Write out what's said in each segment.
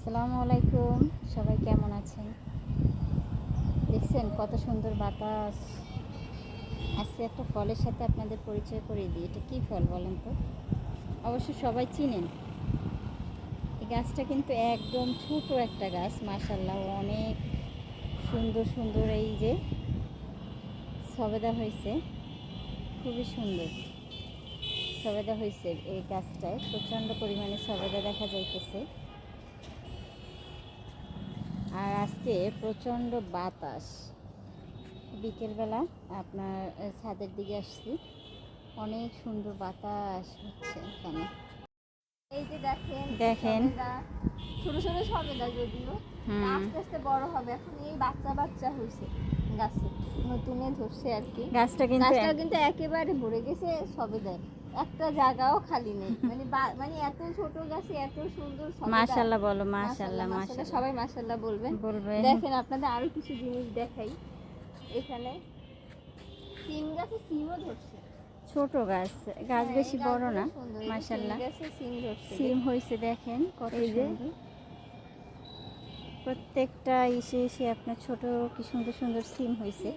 আসসালামু আলাইকুম। সবাই কেমন আছেন? দেখছেন কত সুন্দর বাতাস। আজকে একটা ফলের সাথে আপনাদের পরিচয় করে দিই। এটা কী ফল বলেন তো? অবশ্য সবাই চিনেন। এই গাছটা কিন্তু একদম ছোট একটা গাছ মাশাল্লাহ অনেক সুন্দর সুন্দর এই যে সবেদা হয়েছে। খুবই সুন্দর সবেদা হয়েছে এই গাছটায়। প্রচণ্ড পরিমাণে সবেদা দেখা যাইতেছে। আর আজকে প্রচণ্ড বাতাস। বিকেলবেলা আপনার ছাদের দিকে আসছি। অনেক সুন্দর বাতাস হচ্ছে এখানে। এই যে দেখেন দেখেন। ছোট ছোট সবেদা যদিও। আস্তে আস্তে বড় হবে। এখন এই বাচ্চা বাচ্চা হয়েছে গাছে। নতুনে ধরছে আর কি। গাছটা কিন্তু গাছটা কিন্তু একেবারে ভরে গেছে সবে সবেদায়। একটা জায়গাও খালি নেই। মানে মানে এত ছোট গাছে এত সুন্দর সবেদা। মাশাল্লাহ বলো মাশাআল্লাহ, মাশাআল্লাহ, সবাই মাশাল্লাহ বলবেন বলবে। দেখেন আপনাদের আরও কিছু জিনিস দেখাই। এখানে সিম গাছে সিমও ধরছে। ছোট গাছ গাছ হ্যাঁ, বেশি বড় না মাশাআল্লাহ। সিম গাছে সিম ধরছে। সিম হয়েছে দেখেন কত যে। প্রত্যেকটা এসে এসে আপনার ছোট কি সুন্দর সুন্দর সিম হয়েছে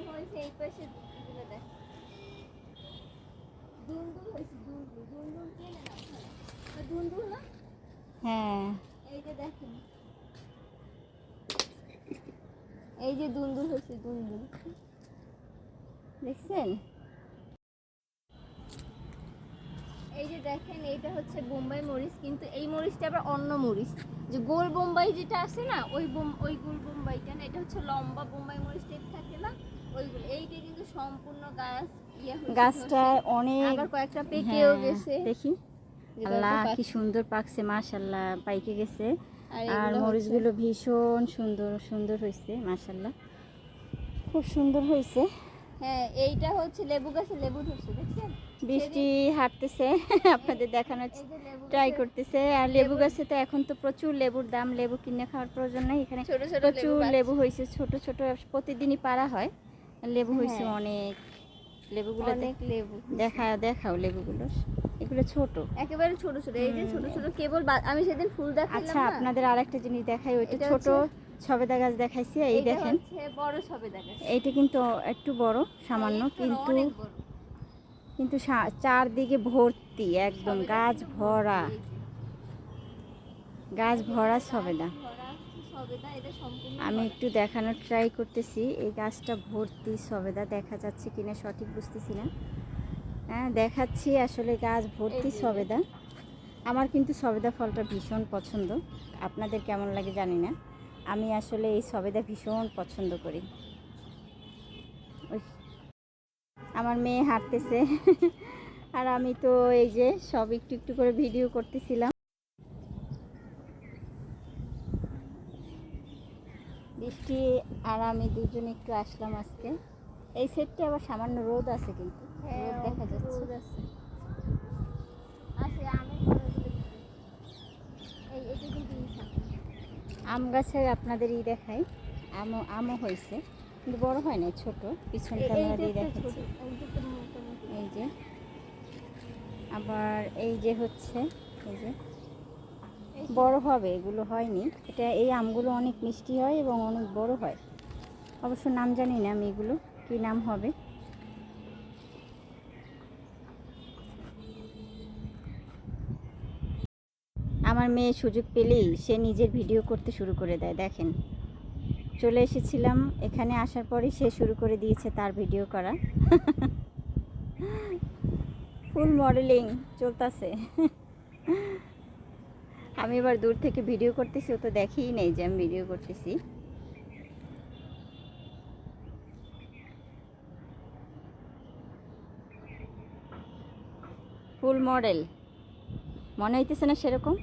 এই পাশে এগুলো দেখ। দুন্দুল হয়েছে দুন্দুল দুন্দুল চেনে না আপনারা? ওটা দুন্দুল না হ্যাঁ। এই যে দেখেন এই যে দুন্দুল হয়েছে দুন্দুল। দেখছেন? এই যে দেখেন, এইটা হচ্ছে বোম্বাই মরিচ, কিন্তু এই মরিচটা আবার অন্য মরিচ। যে গোল বোম্বাই যেটা আছে না, ওই ওই গোল বোম্বাইটা না, এটা হচ্ছে লম্বা বোম্বাই মরিচ টাইপ থাকে না? ওইগুলো, এইটা কিন্তু সম্পূর্ণ গাছ গাছটায় অনেক কয়েকটা পেকেও হ্যাঁ, গেছে। দেখি। আল্লাহ কি সুন্দর পাকছে মাশাল্লাহ পাইকে গেছে। আর মরিচগুলো ভীষণ সুন্দর সুন্দর হয়েছে মাশাল্লাহ খুব সুন্দর হয়েছে। হ্যাঁ এইটা হচ্ছে লেবু গাছে লেবু ধরছে দেখছেন? বৃষ্টি হাঁটতেছে আপনাদের দেখানোর ট্রাই করতেছে। আর লেবু গাছে তো এখন তো প্রচুর লেবুর দাম লেবু কিনে খাওয়ার প্রয়োজন নেই। এখানে প্রচুর লেবু লেবু হয়েছে ছোট ছোট প্রতিদিনই পারা হয়। লেবু হয়েছে হ্যাঁ। অনেক। লেবুগুলো অনেক লেবু। দেখা দেখাও লেবুগুলো। এগুলো ছোট। একেবারে ছোট ছোট। এই যে ছোট ছোট কেবল আমি সেদিন ফুল দেখালাম আচ্ছা আপনাদের আরেকটা জিনিস দেখাই ওইটা ছোট সবেদা গাছ দেখাইছি এই দেখেন। বড় সবেদা গাছ। এইটা কিন্তু একটু বড় সামান্য কিন্তু কিন্তু চারদিকে ভর্তি একদম গাছ ভরা। গাছ ভরা সবেদা আমি একটু দেখানোর ট্রাই করতেছি। এই গাছটা ভর্তি সবেদা দেখা যাচ্ছে কিনা সঠিক বুঝতেছি না। হ্যাঁ দেখাচ্ছি আসলে গাছ ভর্তি সবেদা। আমার কিন্তু সবেদা ফলটা ভীষণ পছন্দ। আপনাদের কেমন লাগে জানি না। আমি আসলে এই সবেদা ভীষণ পছন্দ করি। ওই আমার মেয়ে হাঁটতেছে। আর আমি তো এই যে সব একটু একটু করে ভিডিও করতেছিলাম। বৃষ্টি আর আমি দুজন একটু আসলাম আজকে। এই সেটটা আবার সামান্য রোদ আছে কিন্তু। হ্যাঁ, রোদ দেখা যাচ্ছে। রোদ আছে। আছে, আমের ফলগুলো দিতে। এই- এটা কিন্তু ই থাকে। আম গাছের আপনাদের ই দেখাই। আমও আমও হয়েছে। কিন্তু বড় হয় না ছোট। পিছন এই- ক্যামেরা দিয়ে দেখাচ্ছি। এই যে। আবার এই যে হচ্ছে এই যে। বড় হবে, এগুলো হয়নি। এটা, এই আমগুলো অনেক মিষ্টি হয় এবং অনেক বড় হয়। অবশ্য নাম জানি না আমি এগুলো, কী নাম হবে। আমার মেয়ে সুযোগ পেলেই সে নিজের ভিডিও করতে শুরু করে দেয়, দেখেন। চলে এসেছিলাম, এখানে আসার পরেই সে শুরু করে দিয়েছে তার ভিডিও করা। ফুল মডেলিং চলতেছে। আমি এবার দূর থেকে ভিডিও করতেছি, ও তো দেখেই নেই যে আমি ভিডিও করতেছি। ফুল মডেল মনে হইতেছে না সেরকম?